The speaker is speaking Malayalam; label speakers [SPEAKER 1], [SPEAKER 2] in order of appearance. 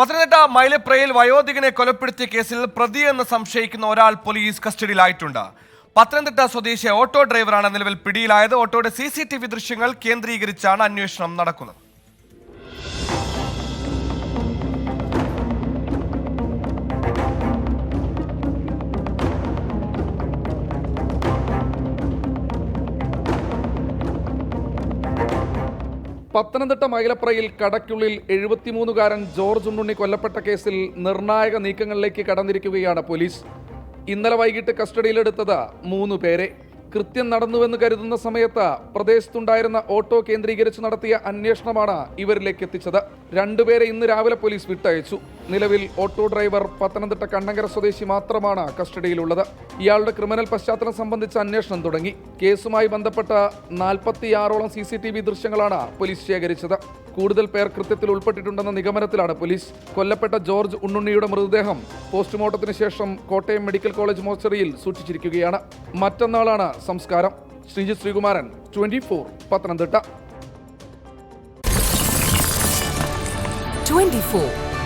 [SPEAKER 1] പത്തനംതിട്ട മൈലപ്രയിൽ വയോധികനെ കൊലപ്പെടുത്തിയ കേസിൽ പ്രതിയെന്ന് സംശയിക്കുന്ന ഒരാൾ പോലീസ് കസ്റ്റഡിയിലായിട്ടുണ്ട്. പത്തനംതിട്ട സ്വദേശി ഓട്ടോ ഡ്രൈവറാണ് നിലവിൽ പിടിയിലായത്. ഓട്ടോയുടെ സി ദൃശ്യങ്ങൾ കേന്ദ്രീകരിച്ചാണ് അന്വേഷണം നടക്കുന്നത്.
[SPEAKER 2] പത്തനംതിട്ട മൈലപ്രയിൽ കടയ്ക്കുള്ളിൽ എഴുപത്തിമൂന്നുകാരൻ ജോർജ് ഉണ്ണുണ്ണി കൊല്ലപ്പെട്ട കേസിൽ നിർണായക നീക്കങ്ങളിലേക്ക് കടന്നിരിക്കുകയാണ് പോലീസ്. ഇന്നലെ വൈകിട്ട് കസ്റ്റഡിയിലെടുത്തത് മൂന്ന് പേരെ. കൃത്യം നടന്നുവെന്ന് കരുതുന്ന സമയത്ത് പ്രദേശത്തുണ്ടായിരുന്ന ഓട്ടോ കേന്ദ്രീകരിച്ച് നടത്തിയ അന്വേഷണമാണ് ഇവരിലേക്ക് എത്തിച്ചത്. രണ്ടുപേരെ ഇന്ന് രാവിലെ പോലീസ് വിട്ടയച്ചു. നിലവിൽ ഓട്ടോ ഡ്രൈവർ പത്തനംതിട്ട കണ്ണങ്കര സ്വദേശി മാത്രമാണ് കസ്റ്റഡിയിലുള്ളത്. ഇയാളുടെ ക്രിമിനൽ പശ്ചാത്തലം സംബന്ധിച്ച അന്വേഷണം തുടങ്ങി. കേസുമായി ബന്ധപ്പെട്ട നാൽപ്പത്തിയാറോളം സി സി ടി വി ദൃശ്യങ്ങളാണ് പോലീസ് ശേഖരിച്ചത്. കൂടുതൽ പേർ കൃത്യത്തിൽ ഉൾപ്പെട്ടിട്ടുണ്ടെന്ന നിഗമനത്തിലാണ് പോലീസ്. കൊല്ലപ്പെട്ട ജോർജ് ഉണ്ണുണ്ണിയുടെ മൃതദേഹം പോസ്റ്റ്മോർട്ടത്തിന് ശേഷം കോട്ടയം മെഡിക്കൽ കോളേജ് മോർച്ചറിയിൽ സൂക്ഷിച്ചിരിക്കുകയാണ്. മറ്റന്നാളാണ് സംസ്കാരം. Sreejith Sreekumaran twenty four Pathanamthitta.
[SPEAKER 3] 24